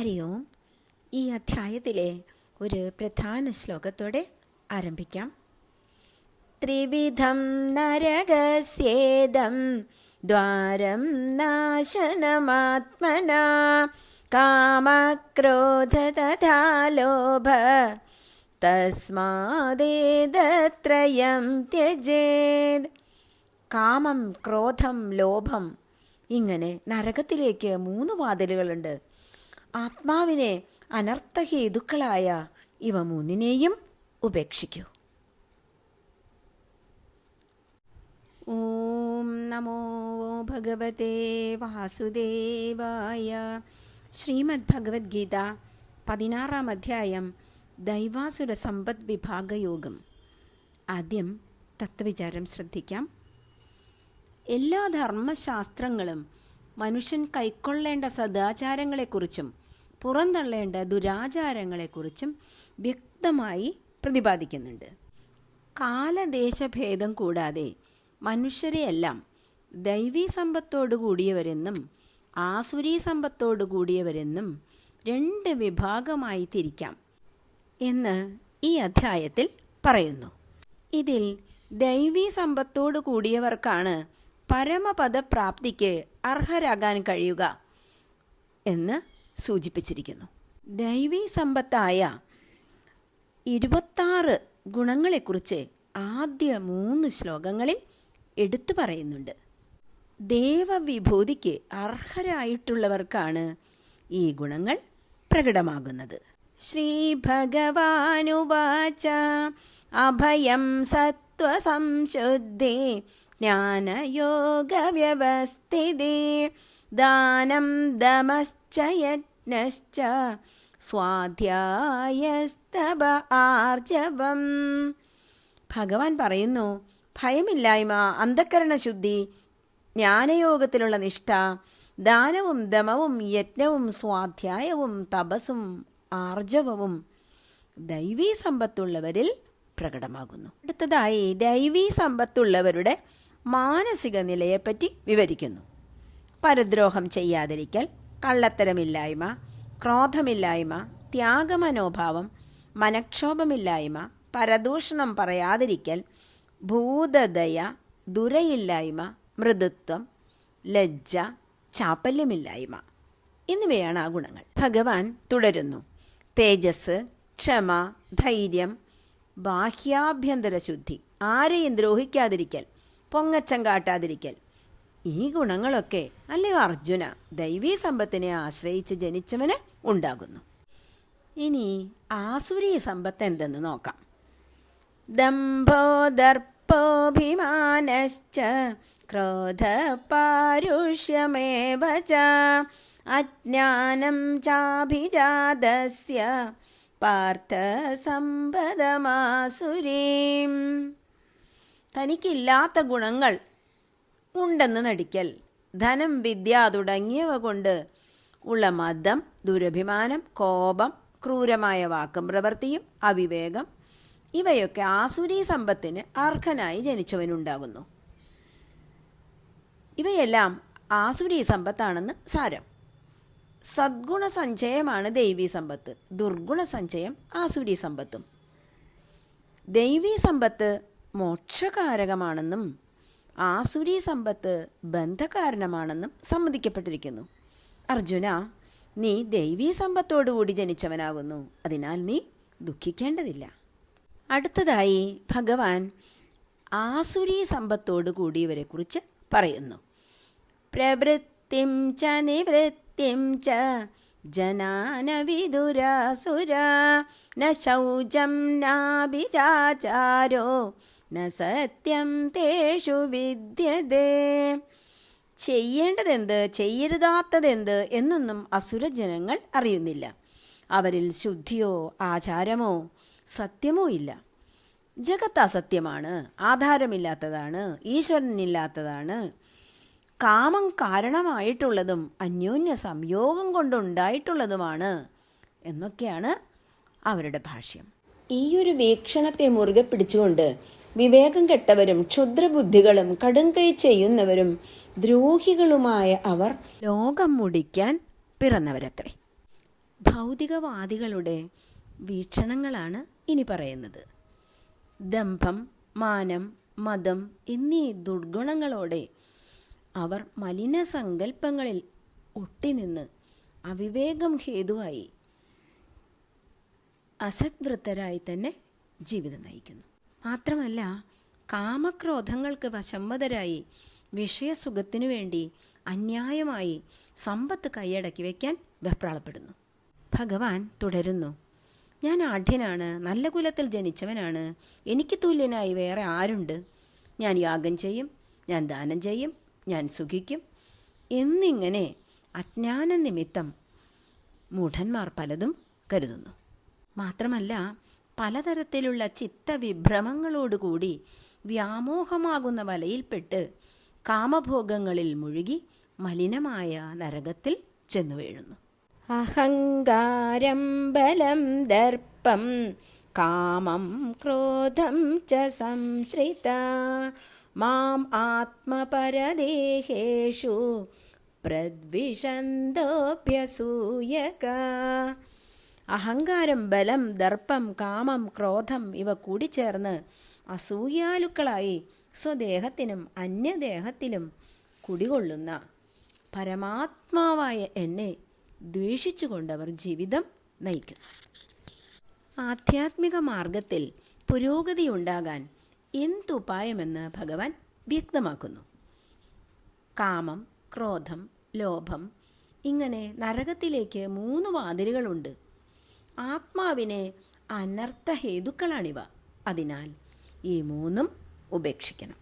ഹരി ഓം ഈ അധ്യായത്തിലെ ഒരു പ്രധാന ശ്ലോകത്തോടെ ആരംഭിക്കാം. ത്രിവിധം നരകസ്യേദം ദ്വാരം നാശനമാത്മന കാമക്രോധ തഥാ ലോഭ തസ്മാദേതത്രയം ത്യജേത്. കാമം ക്രോധം ലോഭം ഇങ്ങനെ നരകത്തിലേക്ക് മൂന്ന് വാതിലുകളുണ്ട്. ആത്മാവിനെ അനർത്ഥഹേതുക്കളായ ഇവ മൂന്നിനെയും ഉപേക്ഷിക്കൂ. ഓം നമോ ഭഗവതേ വാസുദേവായ ശ്രീമദ് ഭഗവത്ഗീത പതിനാറാം അധ്യായം ദൈവാസുര സമ്പദ് വിഭാഗയോഗം. ആദ്യം തത്വവിചാരം ശ്രദ്ധിക്കാം. എല്ലാ ധർമ്മശാസ്ത്രങ്ങളും മനുഷ്യൻ കൈക്കൊള്ളേണ്ട സദാചാരങ്ങളെക്കുറിച്ചും പുറന്തള്ളേണ്ട ദുരാചാരങ്ങളെക്കുറിച്ചും വ്യക്തമായി പ്രതിപാദിക്കുന്നുണ്ട്. കാലദേശഭേദം കൂടാതെ മനുഷ്യരെയെല്ലാം ദൈവീ സമ്പത്തോടു കൂടിയവരെന്നും ആസുരീ സമ്പത്തോടു കൂടിയവരെന്നും രണ്ട് വിഭാഗമായി തിരിക്കാം എന്ന് ഈ അധ്യായത്തിൽ പറയുന്നു. ഇതിൽ ദൈവീ സമ്പത്തോടു കൂടിയവർക്കാണ് പരമപദപ്രാപ്തിക്ക് അർഹരാകാൻ കഴിയുക എന്ന് സൂചിപ്പിച്ചിരിക്കുന്നു. ദൈവീ സമ്പത്തായ ഇരുപത്താറ് ഗുണങ്ങളെക്കുറിച്ച് ആദ്യ മൂന്ന് ശ്ലോകങ്ങളിൽ എടുത്തു പറയുന്നുണ്ട്. ദേവവിഭൂതിക്ക് അർഹരായിട്ടുള്ളവർക്കാണ് ഈ ഗുണങ്ങൾ പ്രകടമാകുന്നത്. ശ്രീ ഭഗവാനുവാച അഭയം സത്വസംശുദ്ധി ജ്ഞാനയോഗവ്യവസ്ഥിതി ദാനം ദമശ്ച യജ്ഞശ്ച സ്വാധ്യായസ്തവ ആർജവം. ഭഗവാൻ പറയുന്നു ഭയമില്ലായ്മ അന്ധക്കരണ ശുദ്ധി ജ്ഞാനയോഗത്തിലുള്ള നിഷ്ഠ ദാനവും ദമവും യജ്ഞവും സ്വാധ്യായവും തപസും ആർജവവും ദൈവീ സമ്പത്തുള്ളവരിൽ പ്രകടമാകുന്നു. അടുത്തതായി ദൈവീ സമ്പത്തുള്ളവരുടെ മാനസിക നിലയെപ്പറ്റി വിവരിക്കുന്നു. പരദ്രോഹം ചെയ്യാതിരിക്കൽ കള്ളത്തരമില്ലായ്മ ക്രോധമില്ലായ്മ ത്യാഗമനോഭാവം മനക്ഷോഭമില്ലായ്മ പരദൂഷണം പറയാതിരിക്കൽ ഭൂതദയ ദുരയില്ലായ്മ മൃദുത്വം ലജ്ജ ചാപ്പല്യമില്ലായ്മ. എന്നിവയാണ് ആ ഗുണങ്ങൾ. ഭഗവാൻ തുടരുന്നു. തേജസ് ക്ഷമ ധൈര്യം ബാഹ്യാഭ്യന്തര ശുദ്ധി ആരെയും ദ്രോഹിക്കാതിരിക്കൽ പൊങ്ങച്ചം കാട്ടാതിരിക്കൽ. ഈ ഗുണങ്ങളൊക്കെ അല്ലയോ അർജുന? ദൈവീ സമ്പത്തിനെ ആശ്രയിച്ച് ജനിച്ചവന് ഉണ്ടാകുന്നു. ഇനി ആസുരീ സമ്പത്ത് എന്തെന്ന് നോക്കാം. ദംഭോ ക്രോധ പാരുഷ്യമേവ അജ്ഞാനം ചാഭിജാതസ്യ പാർത്ഥ സമ്പദമാസുരീം തനിക്കില്ലാത്ത ഗുണങ്ങൾ ഉണ്ടെന്ന് നടിക്കൽ. ധനം വിദ്യ തുടങ്ങിയവ കൊണ്ട് ഉള്ള മതം ദുരഭിമാനം കോപം ക്രൂരമായ വാക്കും പ്രവൃത്തിയും അവിവേകം ഇവയൊക്കെ ആസുരി സമ്പത്തിന് അർഹനായി ജനിച്ചവനുണ്ടാകുന്നു. ഇവയെല്ലാം ആസുരി സമ്പത്താണെന്ന് സാരം. സദ്ഗുണ സഞ്ചയമാണ് ദൈവീ സമ്പത്ത്. ദുർഗുണ സഞ്ചയം ആസുരീ സമ്പത്തും. ദൈവീ സമ്പത്ത് മോക്ഷകാരകമാണെന്നും ആസുരീ സമ്പത്ത് ബന്ധകാരണമാണെന്നും സമ്മതിക്കപ്പെട്ടിരിക്കുന്നു. അർജുന നീ ദൈവീ സമ്പത്തോടുകൂടി ജനിച്ചവനാകുന്നു. അതിനാൽ നീ ദുഃഖിക്കേണ്ടതില്ല. അടുത്തതായി ഭഗവാൻ ആസുരീ സമ്പത്തോടു കൂടിയവരെക്കുറിച്ച് പറയുന്നു. പ്രവൃത്തിം ച നിവൃത്തിം ച ജനാന വിദുരാസുരാ ന ശൗചം നാഭിചാചാരോ ന സത്യം തേഷു വിദ്യതേ. ചെയ്യേണ്ടതെന്ത് ചെയ്യരുതാത്തതെന്ത് എന്നൊന്നും അസുരജനങ്ങൾ അറിയുന്നില്ല. അവരിൽ ശുദ്ധിയോ ആചാരമോ സത്യമോ ഇല്ല. ജഗത്ത് അസത്യമാണ് ആധാരമില്ലാത്തതാണ് ഈശ്വരനില്ലാത്തതാണ്. കാമം കാരണമായിട്ടുള്ളതും അന്യോന്യ സംയോഗം കൊണ്ടുണ്ടായിട്ടുള്ളതുമാണ് എന്നൊക്കെയാണ് അവരുടെ ഭാഷ്യം. ഈ ഒരു വീക്ഷണത്തെ മുറുകെ പിടിച്ചുകൊണ്ട് വിവേകം കെട്ടവരും ക്ഷുദ്രബുദ്ധികളും കടുംകൈ ചെയ്യുന്നവരും ദ്രോഹികളുമായ അവർ ലോകം മുടിക്കാൻ പിറന്നവരത്രേ. ഭൗതികവാദികളുടെ വീക്ഷണങ്ങളാണ് ഇനി പറയുന്നത്. ദംഭം മാനം മതം എന്നീ ദുർഗുണങ്ങളോടെ അവർ മലിന സങ്കല്പങ്ങളിൽ ഒട്ടിനിന്ന് അവിവേകം ഹേതുവായി അസത്വൃത്തരായി തന്നെ ജീവിതം നയിക്കുന്നു. മാത്രമല്ല കാമക്രോധങ്ങൾക്ക് വശമ്മതരായി വിഷയസുഖത്തിനു വേണ്ടി അന്യായമായി സമ്പത്ത് കൈയടക്കി വയ്ക്കാൻ വെപ്രാളപ്പെടുന്നു. ഭഗവാൻ തുടരുന്നു ഞാൻ ആഢ്യനാണ് നല്ല കുലത്തിൽ ജനിച്ചവനാണ് എനിക്ക് തുല്യനായി വേറെ ആരുണ്ട്? ഞാൻ യാഗം ചെയ്യും ഞാൻ ദാനം ചെയ്യും ഞാൻ സുഖിക്കും. എന്നിങ്ങനെ അജ്ഞാന നിമിത്തം മൂഢന്മാർ പലതും കരുതുന്നു. മാത്രമല്ല പലതരത്തിലുള്ള ചിത്തവിഭ്രമങ്ങളോടുകൂടി വ്യാമോഹമാകുന്ന വലയിൽപ്പെട്ട് കാമഭോഗങ്ങളിൽ മുഴുകി മലിനമായ നരകത്തിൽ ചെന്നു വീഴുന്നു. അഹങ്കാരം ബലം ദർപ്പം കാമം ക്രോധം ച സംശ്രിത. മാം ആത്മപരദേഹേഷു പ്രദ്വിഷന്തോപ്യസൂയക അഹങ്കാരം ബലം ദർപ്പം കാമം ക്രോധം ഇവ കൂടിച്ചേർന്ന് അസൂയാലുക്കളായി സ്വദേഹത്തിനും അന്യദേഹത്തിലും കുടികൊള്ളുന്ന പരമാത്മാവായ എന്നെ ദ്വേഷിച്ചുകൊണ്ടവർ ജീവിതം നയിക്കുന്നു. ആധ്യാത്മിക മാർഗത്തിൽ പുരോഗതിയുണ്ടാകാൻ എന്തുപായമെന്ന് ഭഗവാൻ വ്യക്തമാക്കുന്നു? കാമം ക്രോധം ലോഭം ഇങ്ങനെ നരകത്തിലേക്ക് മൂന്ന് വാതിലുകളുണ്ട്. ആത്മാവിനെ അനർത്ഥ ഹേതുക്കളാണിവ. അതിനാൽ ഈ മൂന്നും ഉപേക്ഷിക്കണം.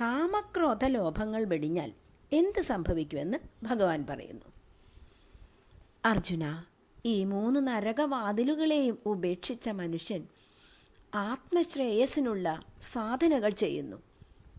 കാമക്രോധ ലോഭങ്ങൾ വെടിഞ്ഞാൽ എന്ത് സംഭവിക്കുമെന്ന് ഭഗവാൻ പറയുന്നു. അർജുന ഈ മൂന്ന് നരകവാതിലുകളെയും ഉപേക്ഷിച്ച മനുഷ്യൻ ആത്മശ്രേയസിനുള്ള സാധനകൾ ചെയ്യുന്നു.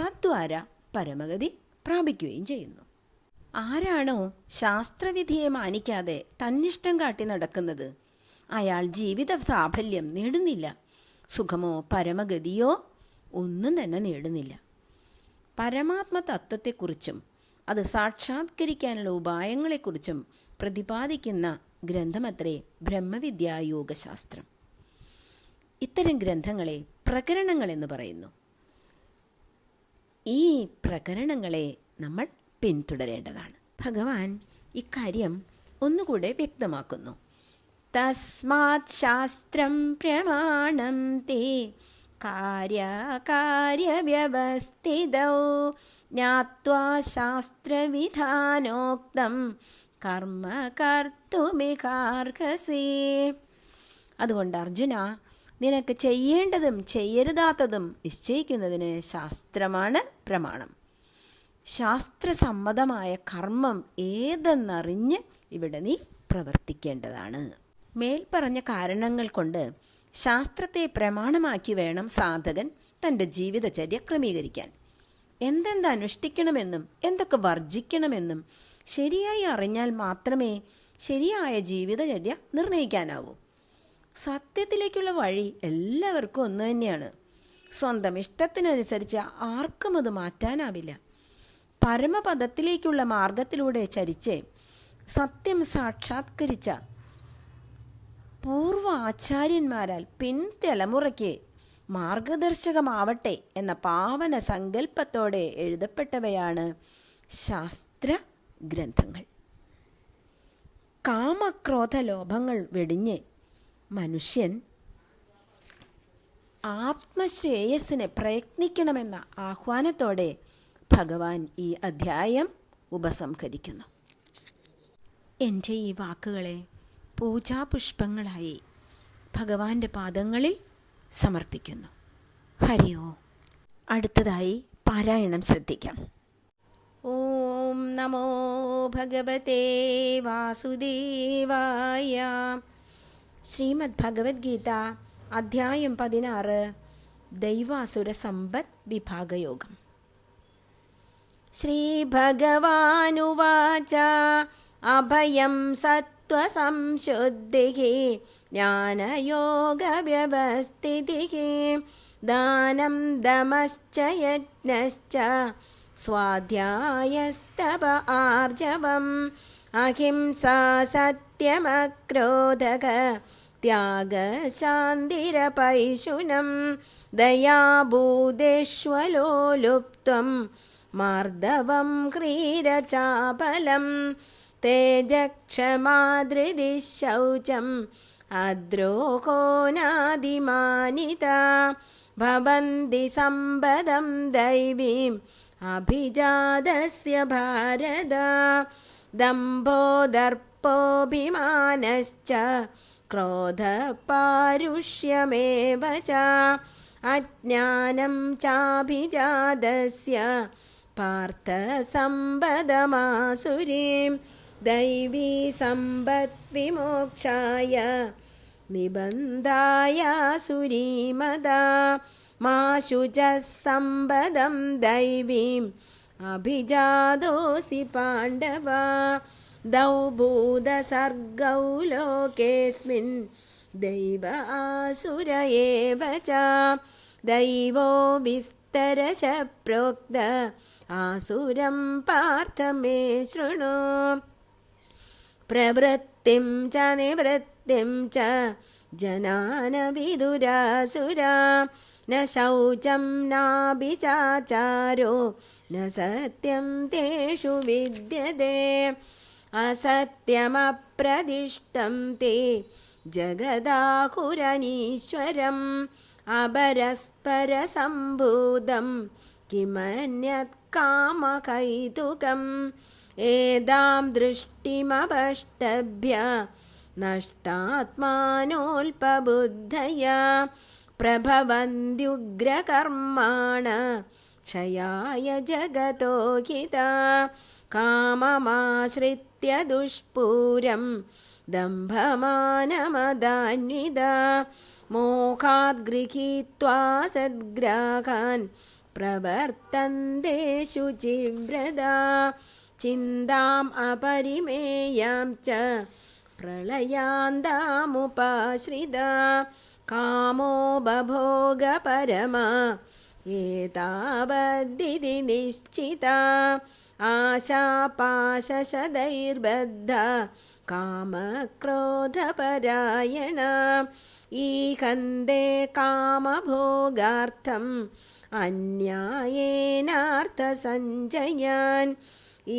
തദ്വാര പരമഗതി പ്രാപിക്കുകയും ചെയ്യുന്നു. ആരാണോ ശാസ്ത്രവിധിയെ മാനിക്കാതെ തന്നിഷ്ടം കാട്ടി നടക്കുന്നത്? അയാൾ ജീവിത സാഫല്യം നേടുന്നില്ല. സുഖമോ പരമഗതിയോ ഒന്നും തന്നെ നേടുന്നില്ല. പരമാത്മ തത്വത്തെക്കുറിച്ചും അത് സാക്ഷാത്കരിക്കാനുള്ള ഉപായങ്ങളെക്കുറിച്ചും പ്രതിപാദിക്കുന്ന ഗ്രന്ഥമത്രേ ബ്രഹ്മവിദ്യായോഗശാസ്ത്രം. ഇത്തരം ഗ്രന്ഥങ്ങളെ പ്രകരണങ്ങളെന്ന് പറയുന്നു. ഈ പ്രകരണങ്ങളെ നമ്മൾ പിന്തുടരേണ്ടതാണ്. ഭഗവാൻ ഇക്കാര്യം ഒന്നുകൂടെ വ്യക്തമാക്കുന്നു. തസ്മാത് ശാസ്ത്രം പ്രമാണം തേ കാര്യകാര്യവ്യവസ്ഥിതൗ ജ്ഞാത്വാ ശാസ്ത്രവിധാനോക്തം കർമ്മ കർത്തുമികാർഹസേ. അതുകൊണ്ട് അർജുന നിനക്ക് ചെയ്യേണ്ടതും ചെയ്യരുതാത്തതും നിശ്ചയിക്കുന്നതിന് ശാസ്ത്രമാണ് പ്രമാണം. ശാസ്ത്രസമ്മതമായ കർമ്മം ഏതെന്നറിഞ്ഞ് ഇവിടെ നീ പ്രവർത്തിക്കേണ്ടതാണ്. മേൽപ്പറഞ്ഞ കാരണങ്ങൾ കൊണ്ട് ശാസ്ത്രത്തെ പ്രമാണമാക്കി വേണം സാധകൻ തന്റെ ജീവിതചര്യ ക്രമീകരിക്കാൻ. എന്തെന്ത് അനുഷ്ഠിക്കണമെന്നും എന്തൊക്കെ വർജിക്കണമെന്നും ശരിയായി അറിഞ്ഞാൽ മാത്രമേ ശരിയായ ജീവിതചര്യ നിർണയിക്കാനാവൂ. സത്യത്തിലേക്കുള്ള വഴി എല്ലാവർക്കും ഒന്ന് തന്നെയാണ്. സ്വന്തം ഇഷ്ടത്തിനനുസരിച്ച് ആർക്കും അത് മാറ്റാനാവില്ല. പരമപദത്തിലേക്കുള്ള മാർഗത്തിലൂടെ ചരിച്ച് സത്യം സാക്ഷാത്കരിച്ച പൂർവ ആചാര്യന്മാരാൽ പിൻതലമുറയ്ക്ക് മാർഗദർശകമാവട്ടെ എന്ന പാവന സങ്കല്പത്തോടെ എഴുതപ്പെട്ടവയാണ് ശാസ്ത്ര ഗ്രന്ഥങ്ങൾ കാമക്രോധ ലോഭങ്ങൾ വെടിഞ്ഞ് മനുഷ്യൻ ആത്മശ്രേയസ്സിനെ പ്രയത്നിക്കണമെന്ന ആഹ്വാനത്തോടെ ഭഗവാൻ ഈ അധ്യായം ഉപസംഹരിക്കുന്നു. എന്റെ ഈ വാക്കുകളെ പൂജാപുഷ്പങ്ങളായി ഭഗവാന്റെ പാദങ്ങളിൽ സമർപ്പിക്കുന്നു. ഹരിയോ അടുത്തതായി പാരായണം ശ്രദ്ധിക്കാം. ഓം നമോ ഭഗവതേ വാസുദേവായ. ശ്രീമദ് ഭഗവത്ഗീത അധ്യായം പതിനാറ്. ദൈവാസുര സമ്പദ് വിഭാഗയോഗം. श्रीभगवानुवाच अभयं सत्त्वसंशुद्धिः ज्ञानयोगव्यवस्थितिः दानं दमश्च यज्ञश्च स्वाध्यायस्तव आर्जवम् अहिंसा सत्यमक्रोधक त्यागशान्तिरपैशुनं दयाभूदेष्वलो लुप्त्वम् മാർദ്ദവം ക്രീരചാപലം തേജക്ഷമാതൃതി ശൗചം അദ്രോഹോ നാദിമാനിത ഭവന്തി സമ്പദം ദൈവീം അഭിജാതസ്യ ഭാരത ദമ്പോദർപ്പോഭിമാനശ്ച ക്രോധപാരുഷ്യമേവ ച അജ്ഞാനം ചാഭിജാതസ്യ പാർത്ഥസമ്പദമാസുരീം ദൈവീ സമ്പദ്വിമോക്ഷായ നിബന്ധായ സുരീമതാ മാശുജസമ്പദം ദൈവീം അഭിജാതോസി പാണ്ഡവ. ദൗഭൂതസർഗൗ ലോകേസ്മിൻ ദൈവ ആസുര ഏവ ച ദൈവോ വിസ്ത च दैवो विस्तरश प्रोक्त आसुरं पार्थ मे शृणु प्रवृत्तिं च निवृत्तिं च जनान विदुरासुरा न शौचं नाभिचाचारो न सत्यं तेषु विद्यते असत्यमप्रदिष्टं ते जगदाहुरनीश्वरम् अपरस्परसम्भूतं किमन्यत् कामकैतुकम् एदां दृष्टिमवष्टभ्य नष्टात्मानोऽल्पबुद्धया प्रभवन्त्युग्रकर्माण क्षयाय जगतो हिता काममाश्रित्य दुष्पूरं दम्भमानमदान्विदा मोहाद् गृहीत्वा सद्ग्राहान् प्रवर्तन्ते शुचिव्रता। चिन्ताम् अपरिमेयां च प्रलयान्तामुपाश्रिता। कामो बभोगपरमा एतावद्दिति निश्चिता। आशापाशशदैर्बद्धा कामक्रोधपरायणा ईहन्ते कामभोगार्थम् अन्यायेनार्थसञ्जयान्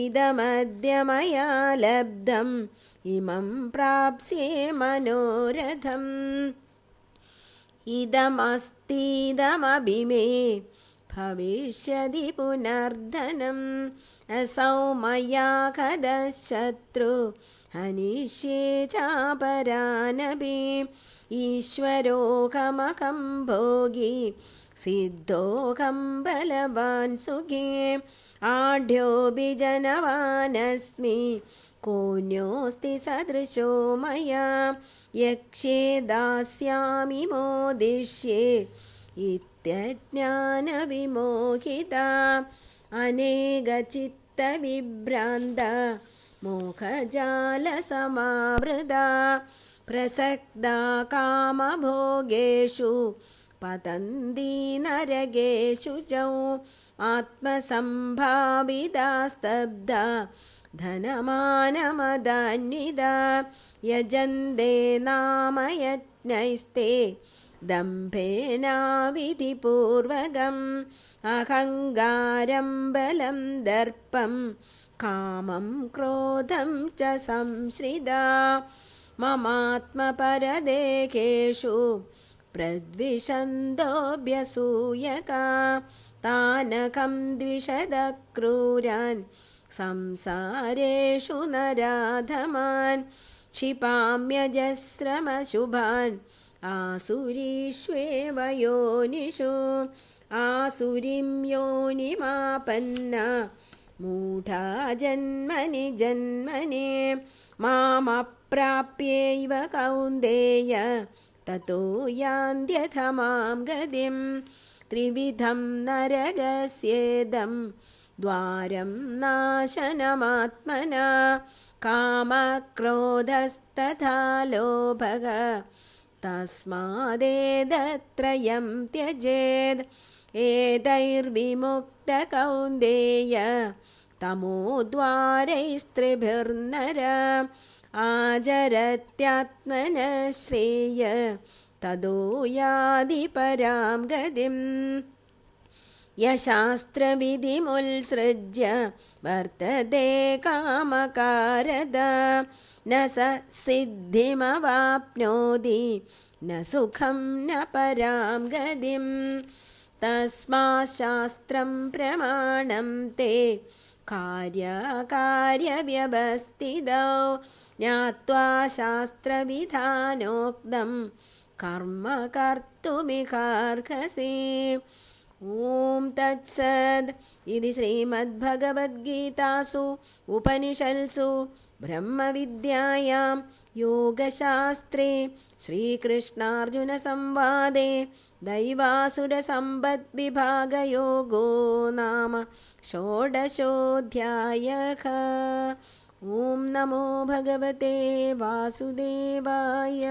इदमद्य मया लब्धम् इमं प्राप्स्ये मनोरथम् इदमस्तीदमपि मे भविष्यति पुनर्धनम् असौ मया कदशत्रु हनिष्ये चापरानपि ईश्वरोऽहमहं भोगी सिद्धोऽहं बलवान् सुखे आढ्योऽपि जनवानस्मि कोऽन्योऽस्ति सदृशो मया यक्ष्ये दास्यामि मोदिष्ये इत्यज्ञानविमोहिता अनेकचित्तविभ्रान्त मोहजालसमावृता प्रसक्ता कामभोगेषु पतन्ती नरकेषु च आत्मसम्भाविता स्तब्धा धनमानमदान्विता यजन्ते नाम यज्ञैस्ते दम्भेनाविधिपूर्वकम् अहङ्गारं बलं दर्पं कामं क्रोधं च संश्रिता ममात्मपरदेहेषु प्रद्विषन्तोऽभ्यसूयका तानकं द्विषदक्रूरान् संसारेषु नराधमान् क्षिपाम्यजस्रमशुभान् आसुरीष्वेव योनिषु आसुरीं योनिमापन्ना मूढा जन्मनि जन्मने मामप्राप्यैव कौन्देय। ततो यान्त्यथ मां गतिं त्रिविधं नरगस्येदं द्वारं नाशनमात्मना कामक्रोधस्तथा लोभः तस्मादेदत्रयं त्यजेद् एतैर्विमुक्तकौन्देय तमोद्वारैस्त्रिभिर्नर ആചരത്യാത്മന ശ്രേയ തതോ യാതി പരാം ഗതിം യശാസ്ത്രവിധിമുത്സൃജ്യ വർത്തത്തെ കാമകാരത ന സ സിദ്ധിമവാപ്നോതി ന സുഖം ന പരാം ഗതിം तस्माशास्त्रं प्रमाणं ते कार्यकार्यव्यवस्थितौ ज्ञात्वा शास्त्रविधानोक्तं कर्म कर्तुमिकार्हसि ॐ तत्सद् इति श्रीमद्भगवद्गीतासु उपनिषत्सु ब्रह्मविद्यायां योगशास्त्रे श्रीकृष्णार्जुनसंवादे दैवासुरसम्पद्विभागयोगो नाम षोडशोऽध्यायः। ॐ नमो भगवते वासुदेवाय